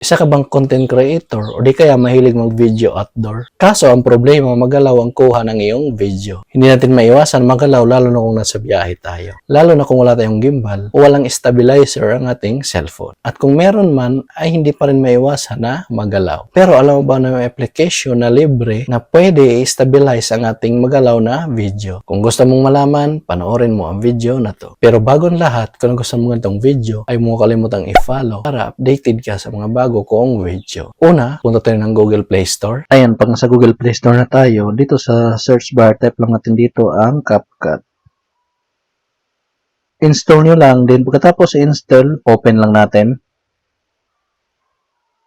Isa ka bang content creator o di kaya mahilig mag-video outdoor? Kaso ang problema, magalaw ang kuha ng iyong video. Hindi natin maiwasan magalaw lalo na kung nasa biyahe tayo. Lalo na kung wala tayong gimbal o walang stabilizer ang ating cellphone. At kung meron man, ay hindi pa rin maiwasan na magalaw. Pero alam mo ba na may application na libre na pwede i-stabilize ang ating magalaw na video? Kung gusto mong malaman, panoorin mo ang video na to. Pero bago ang lahat, kung gusto mo ganitong video, ay mo kalimutang i-follow para updated ka sa mga bago kong video. Una, punta tayo ng Google Play Store. Ayan, pag nasa Google Play Store na tayo, dito sa search bar, type lang natin dito ang CapCut. Install nyo lang, then pagkatapos install, open lang natin.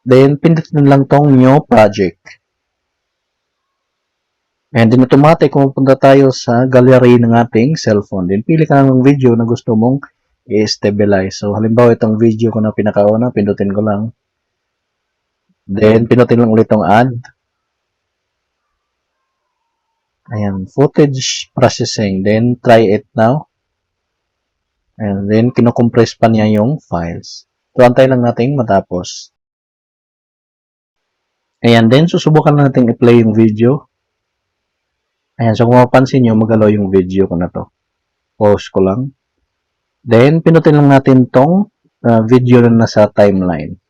Then, pindutin lang tong new project. And then automatic, pumunta tayo sa gallery ng ating cellphone. Then, pili ka ng video na gusto mong i-stabilize. So, halimbawa itong video ko na pinakauna, pindutin ko lang. Then, pinutin lang ulit tong add. Ayan, footage processing. Then, try it now. And then, kinocompress pa niya yung files. So, antay lang natin matapos. Ayan, then, susubukan natin i-play yung video. Ayan, so kung mapapansin nyo, magalaw yung video ko na to. Pause ko lang. Then, pinutin lang natin tong uh, video na nasa timeline.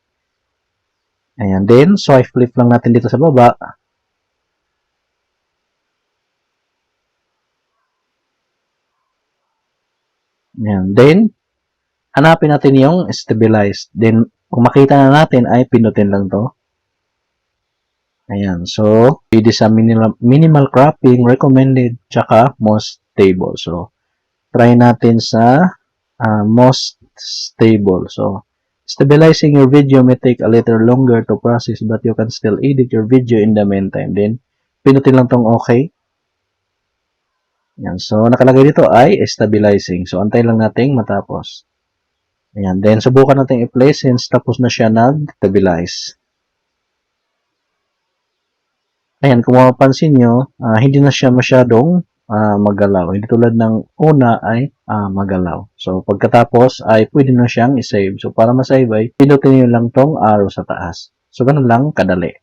Ayan. Then, swipe flip lang natin dito sa baba. Ayan. Then, hanapin natin yung stabilized. Then, kung makita na natin, ay pinutin lang to. Ayan. So, pwede sa minimal, minimal cropping, recommended, tsaka most stable. So, try natin sa uh, most stable. So, Stabilizing your video may take a little longer to process but you can still edit your video in the meantime. Then, pinutin lang tong okay. Yan. So, nakalagay dito ay stabilizing. So, antay lang natin matapos. Ayan. Then, subukan natin i-play since tapos na siya nag-stabilize. Ayan, kung mapapansin nyo, uh, hindi na siya masyadong uh, magalaw. Hindi tulad ng una ay uh, magalaw. So, pagkatapos ay pwede na siyang isave. So, para masave ay pinutin nyo lang tong arrow sa taas. So, ganun lang kadali.